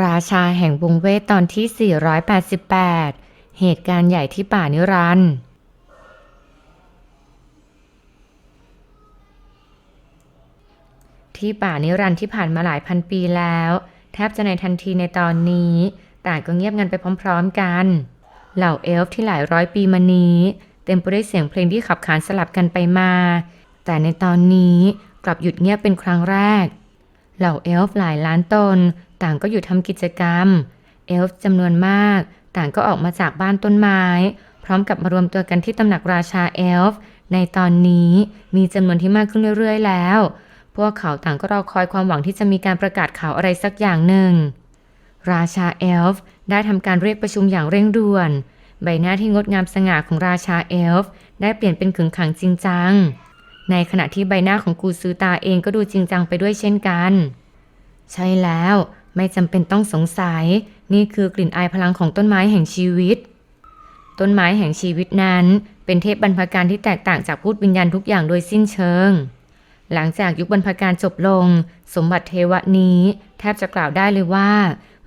ราชาแห่งวงเวทตอนที่ 488 เหตุการณ์ใหญ่ที่ป่านิรันดร์ที่ป่านิรันดร์ที่ผ่านมาหลายพันปีแล้ว แทบจะในทันทีในตอนนี้ ต่างก็เงียบงันไปพร้อมๆกัน เหล่าเอลฟ์ที่หลายร้อยปีมานี้ เต็มไปด้วยเสียงเพลงที่ขับขานสลับกันไปมา แต่ในตอนนี้กลับหยุดเงียบเป็นครั้งแรก เหล่าเอลฟ์หลายล้านตน ต่างก็หยุดทำกิจกรรม เอลฟ์จำนวนมาก ต่างก็ออกมาจากบ้านต้นไม้ พร้อมกับมารวมตัวกันที่ตำหนักราชาเอลฟ์ในตอนนี้มีจำนวนที่มากขึ้นเรื่อยๆ แล้ว พวกเขาต่างก็รอคอยความหวังที่จะมีการประกาศข่าวอะไรสักอย่างหนึ่ง ราชาเอลฟ์ได้ทำการเรียกประชุมอย่างเร่งด่วน ใบหน้าที่งดงามสง่าของราชาเอลฟ์ได้เปลี่ยนเป็นขึงขังจริงจัง ในขณะที่ใบหน้าของกูซือตาเองก็ดูจริงจังไปด้วยเช่นกัน ใช่แล้วไม่จำเป็นต้องสงสัย นี่คือกลิ่นอายพลังของต้นไม้แห่งชีวิต ต้นไม้แห่งชีวิตนั้น เป็นเทพบรรพการที่แตกต่างจากพูดวิญญาณทุกอย่างโดยสิ้นเชิง หลังจากยุคบรรพการจบลง สมบัติเทวะนี้ แทบจะกล่าวได้เลยว่า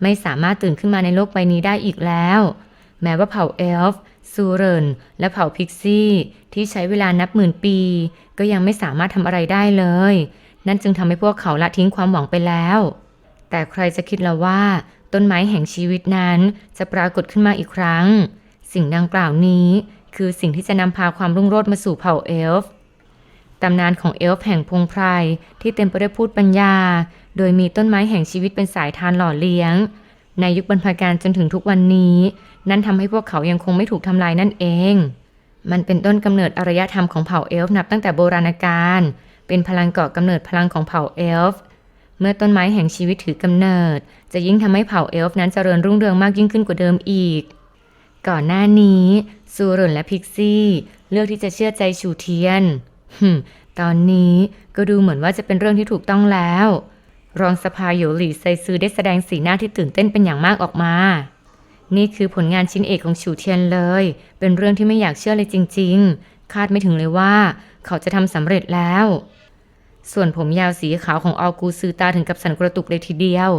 ไม่สามารถตื่นขึ้นมาในโลกใบนี้ได้อีกแล้ว แม้ว่าเผ่าเอลฟ์ ซูเรนและเผ่าพิกซี่ที่ใช้เวลานับหมื่นปี ก็ยังไม่สามารถทำอะไรได้เลย นั่นจึงทำให้พวกเขาละทิ้งความหวังไปแล้ว แต่ใครจะคิดละว่า ต้นไม้แห่งชีวิตนั้นจะปรากฏขึ้นมาอีกครั้ง สิ่งดังกล่าวนี้คือสิ่งที่จะนำพาความรุ่งโรจน์มาสู่เผ่าเอลฟ์ตำนานของเอลฟ์แห่งพงไพรที่เต็มไปด้วยพูดปัญญา โดยมีต้นไม้แห่งชีวิตเป็นสายทานหล่อเลี้ยง ในยุคบรรพการจนถึงทุกวันนี้ นั่นทำให้พวกเขายังคงไม่ถูกทำลายนั่นเอง มันเป็นต้นกำเนิดอารยธรรมของเผ่าเอลฟ์นับตั้งแต่โบราณกาล เป็นพลังก่อกำเนิดพลังของเผ่าเอลฟ์ เมื่อต้นไม้แห่งชีวิตถือกำเนิด จะยิ่งทำให้เผ่าเอลฟ์นั้นเจริญรุ่งเรืองมากยิ่งขึ้นกว่าเดิมอีก ก่อนหน้านี้ซูเรนและพิกซี่เลือกที่จะเชื่อใจชูเทียนหึตอนนี้ก็ดูเหมือนว่าจะเป็นเรื่องที่ถูกต้องแล้ว รองสภาโยหลีไซซือได้แสดงสีหน้าที่ตื่นเต้นเป็นอย่างมากออกมา นี่คือผลงานชิ้นเอกของฉูเทียนเลย เป็นเรื่องที่ไม่อยากเชื่อเลยจริง ๆ คาดไม่ถึงเลยว่า เขาจะทำสำเร็จแล้ว ส่วนผมยาวสีขาวของออกูซือตาถึงกับสั่นกระตุกเลยทีเดียว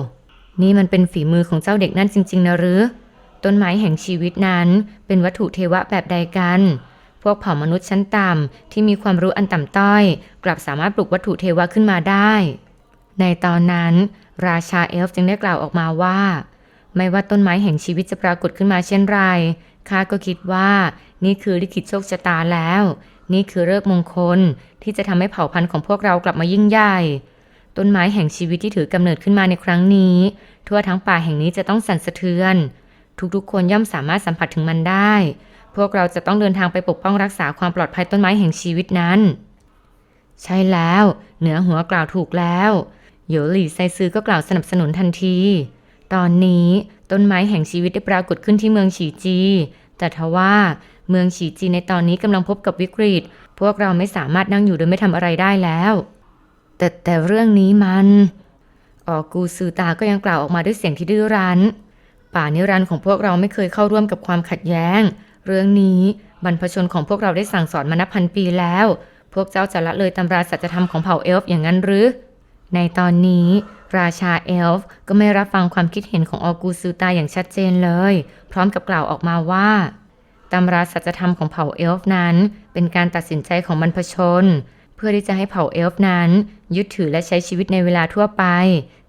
นี่มันเป็นฝีมือของเจ้าเด็กนั่นจริง ๆ นะหรือ ต้นไม้แห่งชีวิตนั้น เป็นวัตถุเทวะแบบใดกัน พวกเผ่ามนุษย์ชั้นต่ำที่มีความรู้อันต่ำต้อย กลับสามารถปลุกวัตถุเทวะขึ้นมาได้ ในตอนนั้น ราชาเอลฟ์จึงได้กล่าวออกมาว่า ไม่ว่าต้นไม้แห่งชีวิตจะปรากฏขึ้นมาเช่นไรข้าก็คิดว่านี่คือลิขิตโชคชะตาแล้ว นี่คือเลิกมงคลที่จะทำให้เผ่าพันธุ์ของพวกเรากลับมายิ่งใหญ่ ต้นไม้แห่งชีวิตที่ถือกำเนิดขึ้นมาในครั้งนี้ ทั่วทั้งป่าแห่งนี้จะต้องสั่นสะเทือน ทุกๆ คนย่อมสามารถสัมผัสถึงมันได้ พวกเราจะต้องเดินทางไปปกป้องรักษาความปลอดภัยต้นไม้แห่งชีวิตนั้น ใช่แล้ว เหนือหัวกล่าวถูกแล้วโยหลี่ไซซือก็กล่าวสนับสนุนทันที ตอนนี้ต้นไม้แห่งชีวิตได้ปรากฏขึ้นที่เมืองฉีจี แต่ทว่าเมืองฉีจีในตอนนี้กำลังพบกับวิกฤต พวกเราไม่สามารถนั่งอยู่โดยไม่ทำอะไรได้แล้ว แต่แต่เรื่องนี้มันออกูซือตาก็ยังกล่าวออกมาด้วยเสียงที่ดื้อรั้น ป่านิรันดร์ของพวกเราไม่เคยเข้าร่วมกับความขัดแย้ง เรื่องนี้บรรพชนของพวกเราได้สั่งสอนมานับพันปีแล้ว พวกเจ้าจะละเลยตำราสัจธรรมของเผ่าเอลฟ์อย่างนั้นหรือ ในตอนนี้ ราชาเอลฟ์ก็ไม่รับฟังความคิดเห็นของออกูซูตาอย่างชัดเจนเลย พร้อมกับกล่าวออกมาว่าตำราสัจธรรมของเผ่าเอลฟ์นั้น เป็นการตัดสินใจของบรรพชน เพื่อที่จะให้เผ่าเอลฟ์นั้น ยึดถือและใช้ชีวิตในเวลาทั่วไป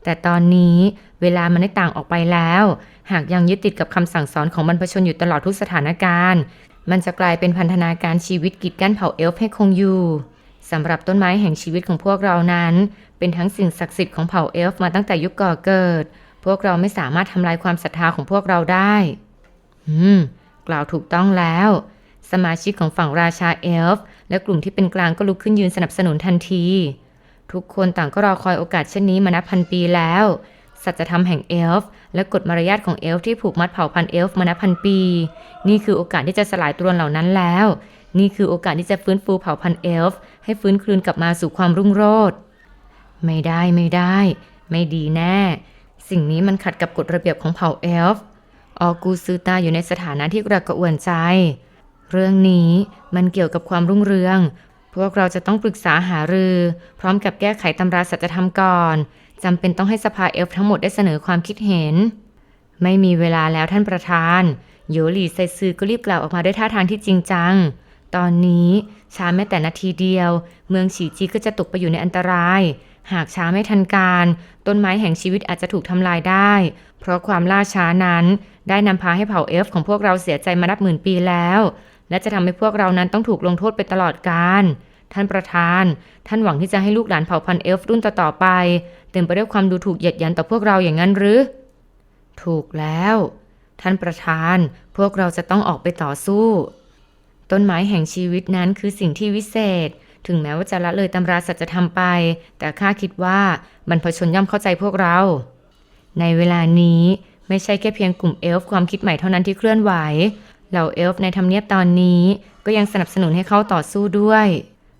แต่ตอนนี้เวลามันได้ต่างออกไปแล้ว หากยังยึดติดกับคำสั่งสอนของบรรพชนอยู่ตลอดทุกสถานการณ์ มันจะกลายเป็นพันธนาการชีวิตกีดกั้นเผ่าเอลฟ์ให้คงอยู่สำหรับต้นไม้แห่งชีวิตของพวกเรานั้น เป็นทั้งสิ่งศักดิ์สิทธิ์ของเผ่าเอลฟ์มาตั้งแต่ยุคก่อเกิด พวกเราไม่สามารถทำลายความศรัทธาของพวกเราได้ อืม กล่าวถูกต้องแล้ว สมาชิกของฝั่งราชาเอลฟ์และกลุ่มที่เป็นกลางก็ลุกขึ้นยืนสนับสนุนทันที ทุกคนต่างก็รอคอยโอกาสเช่นนี้มานับพันปีแล้ว สัจธรรมแห่งเอลฟ์และกฎมารยาทของเอลฟ์ที่ผูกมัดเผ่าพันธุ์เอลฟ์มานับพันปี นี่คือโอกาสที่จะสลายตรวนเหล่านั้นแล้ว นี่คือโอกาสที่จะฟื้นฟูเผ่าพันธุ์เอลฟ์ให้ฟื้นคืนกลับมาสู่ความรุ่งโรจน์ ไม่ได้ไม่ได้ ไม่ดีแน่ สิ่งนี้มันขัดกับกฎระเบียบของเผ่าเอลฟ์ออกูซือตาอยู่ในสถานะที่กระกระอ่วนใจ เรื่องนี้มันเกี่ยวกับความรุ่งเรือง พวกเราจะต้องปรึกษาหารือ พร้อมกับแก้ไขตำราสัจธรรมก่อนจำเป็นต้องให้สภาเอลฟ์ทั้งหมดได้เสนอความคิดเห็น ไม่มีเวลาแล้วท่านประธานโยหลีไซซือก็รีบกล่าวออกมาด้วยท่าทางที่จริงจัง ตอนนี้ช้าแม้แต่นาทีเดียว เมืองฉีจีก็จะตกไปอยู่ในอันตราย หากช้าไม่ทันการ ต้นไม้แห่งชีวิตอาจจะถูกทำลายได้ เพราะความล่าช้านั้น ได้นำพาให้เผ่าเอลฟ์ของพวกเราเสียใจมานับหมื่นปีแล้ว และจะทำให้พวกเรานั้นต้องถูกลงโทษไปตลอดกาลท่านประธาน ท่านหวังที่จะให้ลูกหลานเผ่าพันธุ์เอลฟ์รุ่นต่อๆไป เต็มไปด้วยความดูถูกเหยียดยันต่อพวกเราอย่างนั้นหรือ ถูกแล้ว ท่านประธาน พวกเราจะต้องออกไปต่อสู้ ต้นไม้แห่งชีวิตนั้นคือสิ่งที่วิเศษ ถึงแม้ว่าจะละเลยตำราสัจธรรมไป แต่ข้าคิดว่าบรรพชนย่อมเข้าใจพวกเรา ในเวลานี้ไม่ใช่แค่เพียงกลุ่มเอลฟ์ความคิดใหม่เท่านั้นที่เคลื่อนไหว เหล่าเอลฟ์ในทำเนียบตอนนี้ก็ยังสนับสนุนให้เขาต่อสู้ด้วย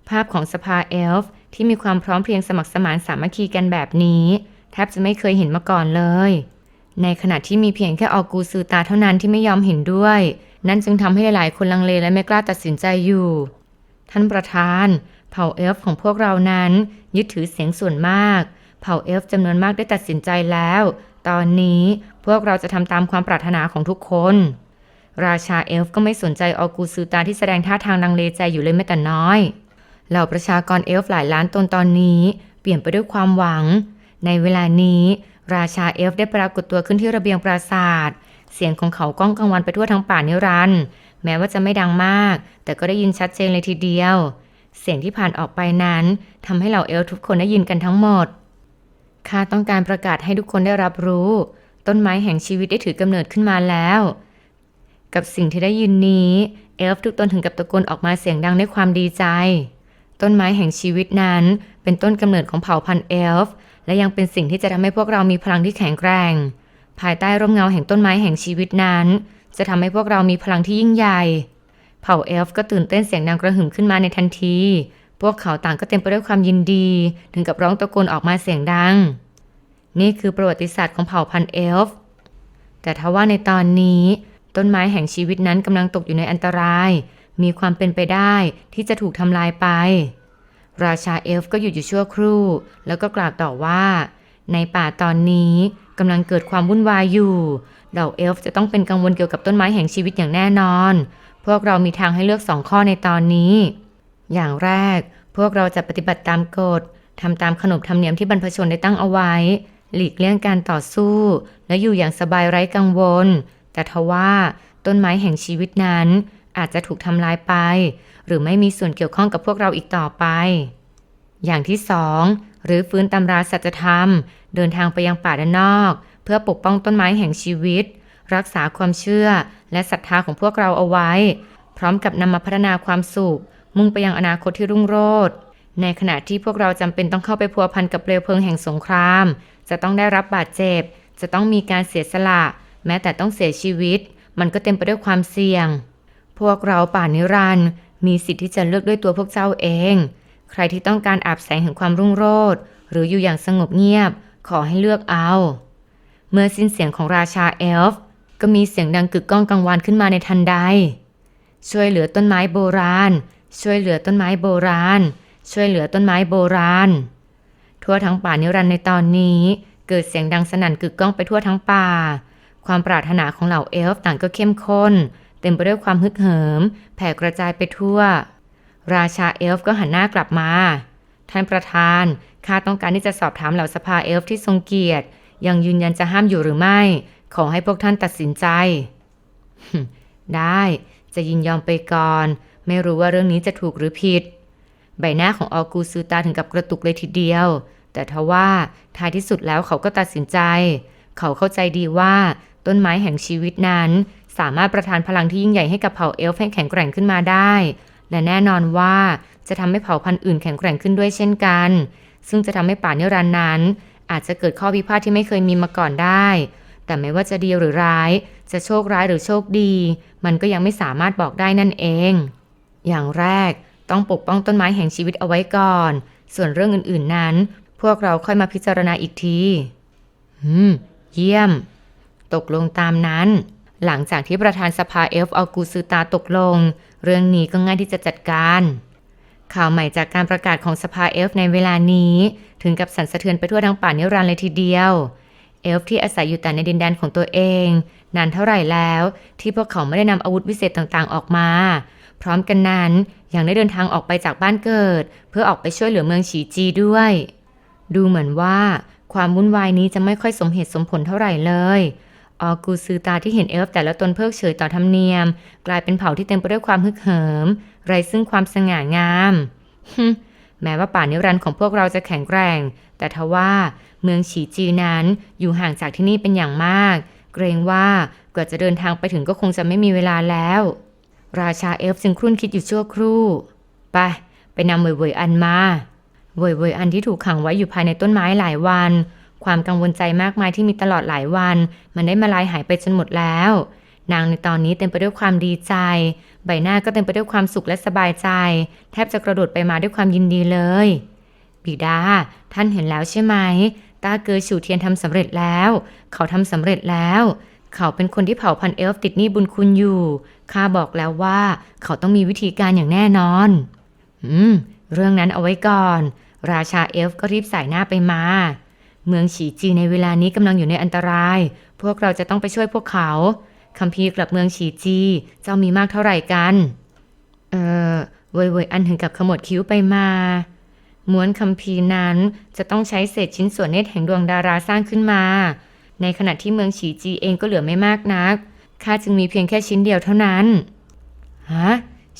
ภาพของสภาเอลฟ์ที่มีความพร้อมเพรียงสมัครสมานสามัคคีกันแบบนี้ แทบจะไม่เคยเห็นมาก่อนเลย ในขณะที่มีเพียงแค่ออกูซือตาเท่านั้นที่ไม่ยอมเห็นด้วย นั่นจึงทำให้หลายๆ คนลังเลและไม่กล้าตัดสินใจอยู่ ท่านประธาน เผ่าเอลฟ์ของพวกเรานั้น ยึดถือเสียงส่วนมาก เผ่าเอลฟ์จำนวนมากได้ตัดสินใจแล้ว ตอนนี้พวกเราจะทำตามความปรารถนาของทุกคน ราชาเอลฟ์ก็ไม่สนใจออกูซือตาที่แสดงท่าทางลังเลใจอยู่เลยแม้แต่น้อย เหล่าประชากรเอลฟ์หลายล้านตนตอนนี้ เปลี่ยนไปด้วยความหวัง ในเวลานี้ ราชาเอลฟ์ได้ปรากฏตัวขึ้นที่ระเบียงปราสาท เสียงของเขาก้องกังวานไปทั่วทั้งป่านิรันดร์แม้ว่าจะไม่ดังมาก แต่ก็ได้ยินชัดเจนเลยทีเดียว เสียงที่ผ่านออกไปนั้นทำให้เหล่าเอลทุกคนได้ยินกันทั้งหมด ข้าต้องการประกาศให้ทุกคนได้รับรู้ ต้นไม้แห่งชีวิตได้ถือกำเนิดขึ้นมาแล้ว กับสิ่งที่ได้ยินนี้เอลฟ์ทุกตนถึงกับตะโกนออกมาเสียงดังด้วยความดีใจ ต้นไม้แห่งชีวิตนั้น เป็นต้นกำเนิดของเผ่าพันธุ์เอลฟ์และยังเป็นสิ่งที่จะทำให้พวกเรามีพลังที่แข็งแกร่ง ภายใต้ร่มเงาแห่งต้นไม้แห่งชีวิตนั้น จะทำให้พวกเรามีพลังที่ยิ่งใหญ่ เผ่าเอลฟ์ก็ตื่นเต้นเสียงดังกระหึ่มขึ้นมาในทันที พวกเขาต่างก็เต็มไปด้วยความยินดี ถึงกับร้องตะโกนออกมาเสียงดัง นี่คือประวัติศาสตร์ของเผ่าพันธุ์เอลฟ์ แต่ทว่าในตอนนี้ ต้นไม้แห่งชีวิตนั้นกำลังตกอยู่ในอันตราย มีความเป็นไปได้ที่จะถูกทำลายไป ราชาเอลฟ์ก็หยุดอยู่ชั่วครู่ แล้วก็กล่าวต่อว่า ในป่าตอนนี้กำลังเกิดความวุ่นวายอยู่เหล่าเอลฟ์จะต้องเป็นกังวลเกี่ยวกับต้นไม้แห่งชีวิตอย่างแน่นอน วกเรามีทางให้เลือกสองข้อในตอนนี้ อย่างแรก พวกเราจะปฏิบัติตามกฎทำตามขนบธรรมเนียมที่บรรพชนได้ตั้งเอาไว้ หลีกเลี่ยงการต่อสู้ และอยู่อย่างสบายไร้กังวล แต่ทว่าต้นไม้แห่งชีวิตนั้น อาจจะถูกทำลายไป หรือไม่มีส่วนเกี่ยวข้องกับพวกเราอีกต่อไป อย่างที่สองหรือฟื้นตำราสัจธรรม เดินทางไปยังป่าด้านนอก เพื่อปกป้องต้นไม้แห่งชีวิต รักษาความเชื่อและศรัทธาของพวกเราเอาไว้ พร้อมกับนำมาพัฒนาความสุข มุ่งไปยังอนาคตที่รุ่งโรจน์ในขณะที่พวกเราจำเป็นต้องเข้าไปพัวพันกับเปลวเพลิงแห่งสงคราม จะต้องได้รับบาดเจ็บ จะต้องมีการเสียสละ แม้แต่ต้องเสียชีวิต มันก็เต็มไปด้วยความเสี่ยง พวกเราป่านิรันด์มีสิทธิ์ที่จะเลือกด้วยตัวพวกเจ้าเอง ใครที่ต้องการอาบแสงแห่งความรุ่งโรจน์หรืออยู่อย่างสงบเงียบ ขอให้เลือกเอา เมื่อสิ้นเสียงของราชาเอลฟ์ ก็มีเสียงดังกึกก้องกังวานขึ้นมาในทันใด ช่วยเหลือต้นไม้โบราณ ช่วยเหลือต้นไม้โบราณ ช่วยเหลือต้นไม้โบราณ ทั่วทั้งป่านิรันดร์ในตอนนี้ เกิดเสียงดังสนั่นกึกก้องไปทั่วทั้งป่า ความปรารถนาของเหล่าเอลฟ์ต่างก็เข้มข้น เต็มไปด้วยความฮึกเหิม แผ่กระจายไปทั่ว ราชาเอลฟ์ก็หันหน้ากลับมา ท่านประธานข้าต้องการที่จะสอบถามเหล่าสภาเอลฟ์ที่ทรงเกียรติ ยังยืนยันจะห้ามอยู่หรือไม่ ขอให้พวกท่านตัดสินใจ ได้จะยินยอมไปก่อน ไม่รู้ว่าเรื่องนี้จะถูกหรือผิด ใบหน้าของออกูซือตาถึงกับกระตุกเลยทีเดียว แต่ทว่าท้ายที่สุดแล้วเขาก็ตัดสินใจ เขาเข้าใจดีว่าต้นไม้แห่งชีวิตนั้น สามารถประทานพลังที่ยิ่งใหญ่ให้กับเผ่าเอลฟ์ให้แข็งแกร่งขึ้นมาได้ และแน่นอนว่าจะทำให้เผ่าพันธุ์อื่นแข็งแกร่งขึ้นด้วยเช่นกัน ซึ่งจะทำให้ป่าเนรันนั้น อาจจะเกิดข้อพิพาทที่ไม่เคยมีมาก่อนได้ แต่ไม่ว่าจะดีหรือร้าย จะโชคร้ายหรือโชคดี มันก็ยังไม่สามารถบอกได้นั่นเอง อย่างแรกต้องปกป้องต้นไม้แห่งชีวิตเอาไว้ก่อน ส่วนเรื่องอื่นๆนั้น พวกเราค่อยมาพิจารณาอีกทีอืม เยี่ยม ตกลงตามนั้น หลังจากที่ประธานสภาเอฟเอากูซือตาตกลง เรื่องนี้ก็ง่ายที่จะจัดการ ข่าวใหม่จากการประกาศของสภาเอฟในเวลานี้ ถึงกับสั่นสะเทือนไปทั่วทั้งป่านิรันเลยทีเดียว เอลฟ์ที่อาศัยอยู่แต่ในดินแดนของตัวเอง นานเท่าไหร่แล้ว ที่พวกเขาไม่ได้นำอาวุธวิเศษต่างๆ ออกมา พร้อมกันนั้นยังได้เดินทางออกไปจากบ้านเกิด เพื่อออกไปช่วยเหลือเมืองฉีจีด้วย ดูเหมือนว่า ความวุ่นวายนี้จะไม่ค่อยสมเหตุสมผลเท่าไหร่เลยออกูซือตาที่เห็นเอลฟ์แต่ละตนเพิกเฉยต่อธรรมเนียม กลายเป็นเผ่าที่เต็มไปด้วยความฮึกเหิม ไรซึ่งความสง่างามฮึมแม้ว่าป่านิรันดร์ของพวกเราจะแข็งแกร่ง แต่ทว่า เมืองฉีจีนั้นอยู่ห่างจากที่นี่เป็นอย่างมาก เกรงว่ากว่าจะเดินทางไปถึงก็คงจะไม่มีเวลาแล้ว ราชาเอฟจึงครุ่นคิดอยู่ชั่วครู่ ไป ไปนำเวยเวยอันมาเวยเวยอันที่ถูกขังไว้อยู่ภายในต้นไม้หลายวัน ความกังวลใจมากมายที่มีตลอดหลายวัน มันได้มาลายหายไปจนหมดแล้ว นางในตอนนี้เต็มไปด้วยความดีใจ ใบหน้าก็เต็มไปด้วยความสุขและสบายใจ แทบจะกระโดดไปมาด้วยความยินดีเลยบิดา ท่านเห็นแล้วใช่ไหม ตาเกยฉูเทียนทำสำเร็จแล้ว เขาทำสำเร็จแล้ว เขาเป็นคนที่เผ่าพันเอลฟ์ติดหนี้บุญคุณอยู่ข้าบอกแล้วว่า เขาต้องมีวิธีการอย่างแน่นอน อืม เรื่องนั้นเอาไว้ก่อน ราชาเอลฟ์ก็รีบสายหน้าไปมา เมืองฉีจีในเวลานี้กำลังอยู่ในอันตราย พวกเราจะต้องไปช่วยพวกเขาคัมภีร์กลับเมืองฉีจี เจ้ามีมากเท่าไหร่กัน เออเว่ยเวยอันถึงกับขมวดคิ้วไปมา ม้วนคัมภีร์นั้น จะต้องใช้เศษชิ้นส่วนเนตรแห่งดวงดาราสร้างขึ้นมา ในขณะที่เมืองฉีจีเองก็เหลือไม่มากนัก ข้าจึงมีเพียงแค่ชิ้นเดียวเท่านั้น ฮะ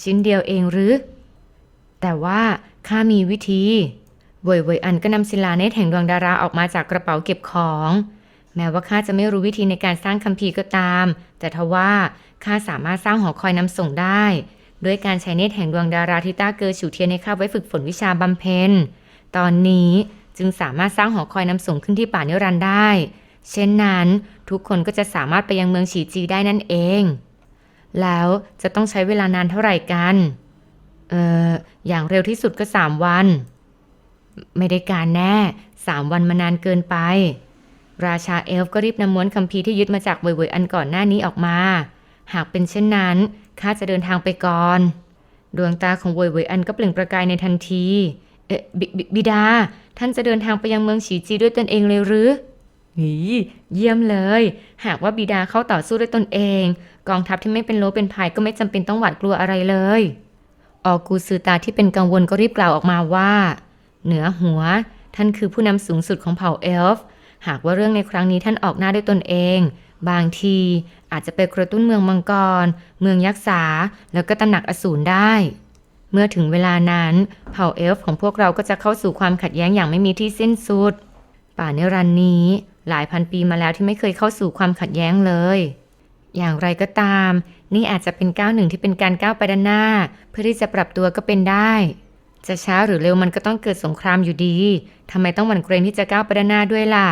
ชิ้นเดียวเองหรือ แต่ว่าข้ามีวิธีเวยเวยอันก็นำศิลาเนตรแห่งดวงดาราออกมาจากกระเป๋าเก็บของ แม้ว่าข้าจะไม่รู้วิธีในการสร้างคัมภีร์ก็ตาม แต่ทว่าข้าสามารถสร้างหอคอยนำส่งได้ ด้วยการใช้เนตรแห่งดวงดาราที่ต้าเกอฉูเทียนให้ข้าไว้ฝึกฝนวิชาบำเพ็ญ ตอนนี้จึงสามารถสร้างหอคอยนำส่งขึ้นที่ป่านิรันได้ เช่นนั้นทุกคนก็จะสามารถไปยังเมืองฉีจีได้นั่นเอง แล้วจะต้องใช้เวลานานเท่าไหร่กัน เอออย่างเร็วที่สุดก็สามวัน ไม่ได้การแน่สามวันมานานเกินไป ราชาเอลฟ์ก็รีบนำม้วนคัมภีร์ที่ยึดมาจากเวยๆอันก่อนหน้านี้ออกมา หากเป็นเช่นนั้นข้าจะเดินทางไปก่อน ดวงตาของเวยๆอันก็เปล่งประกายในทันที เอ๊ะบบิบิดา ท่านจะเดินทางไปยังเมืองฉีจีด้วยตนเองเลยหรือหีเยี่ยมเลย หากว่าบิดาเข้าต่อสู้ด้วยตนเอง กองทัพที่ไม่เป็นโลเป็นพายก็ไม่จำเป็นต้องหวาดกลัวอะไรเลย ออกูซือตาที่เป็นกังวลก็รีบกล่าวออกมาว่า เหนือหัว ท่านคือผู้นำสูงสุดของเผ่าเอลฟ์หากว่าเรื่องในครั้งนี้ท่านออกหน้าด้วยตนเอง บางทีอาจจะไปกระตุ้นเมืองมังกร เมืองยักษ์ษาแล้วก็ตำหนักอสูรได้ เมื่อถึงเวลานั้น เผ่าเอลฟ์ของพวกเราก็จะเข้าสู่ความขัดแย้งอย่างไม่มีที่สิ้นสุด ป่าเนรันนี้ หลายพันปีมาแล้วที่ไม่เคยเข้าสู่ความขัดแย้งเลย อย่างไรก็ตาม นี่อาจจะเป็นก้าวหนึ่งที่เป็นการก้าวไปด้านหน้า เพื่อที่จะปรับตัวก็เป็นได้ จะช้าหรือเร็วมันก็ต้องเกิดสงครามอยู่ดีทำไมต้องหวั่นเกรงที่จะก้าวไปด้านหน้าด้วยล่ะ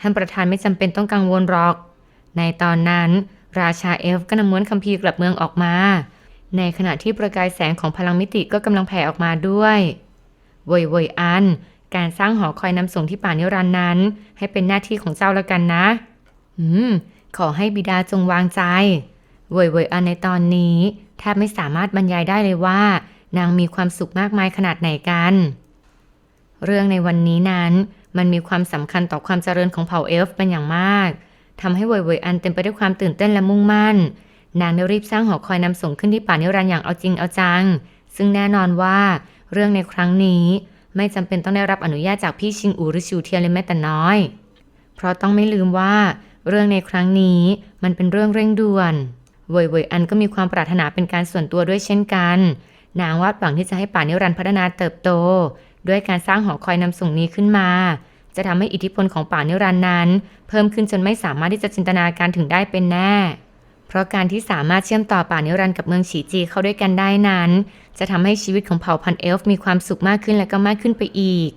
ท่านประธานไม่จำเป็นต้องกังวลหรอก ในตอนนั้น ราชาเอลฟ์ก็นำม้วนคัมภีร์กลับเมืองออกมา ในขณะที่ประกายแสงของพลังมิติก็กำลังแผ่ออกมาด้วยโวยโวยอัน การสร้างหอคอยนำส่งที่ป่านิรันดร์นั้น ให้เป็นหน้าที่ของเจ้าล้วกันนะ อืม ขอให้บิดาจงวางใจโวยโวยอันในตอนนี้แทบไม่สามารถบรรยายได้เลยว่า นางมีความสุขมากมายขนาดไหนกัน เรื่องในวันนี้นั้น มันมีความสำคัญต่อความเจริญของเผ่าเอลฟ์เป็นอย่างมาก ทำให้เวยเวยอันเต็มไปด้วยความตื่นเต้นและมุ่งมั่น นางได้รีบสร้างหอคอยนำส่งขึ้นที่ป่านิรันดร์อย่างเอาจริงเอาจัง ซึ่งแน่นอนว่าเรื่องในครั้งนี้ไม่จำเป็นต้องได้รับอนุญาตจากพี่ชิงอูหรือชูเทียนเลยแม้แต่น้อย เพราะต้องไม่ลืมว่า เรื่องในครั้งนี้มันเป็นเรื่องเร่งด่วนเวยเวยอันก็มีความปรารถนาเป็นการส่วนตัวด้วยเช่นกัน นางวาดหวังที่จะให้ป่านิรันดร์พัฒนาเติบโต ด้วยการสร้างหอคอยนำส่งนี้ขึ้นมา จะทำให้อิทธิพลของป่านิรันดร์นั้น เพิ่มขึ้นจนไม่สามารถที่จะจินตนาการถึงได้เป็นแน่ เพราะการที่สามารถเชื่อมต่อป่านิรันดร์กับเมืองฉีจีเข้าด้วยกันได้นั้น จะทำให้ชีวิตของเผ่าพันธุ์เอลฟ์มีความสุขมากขึ้นและก็มากขึ้นไปอีก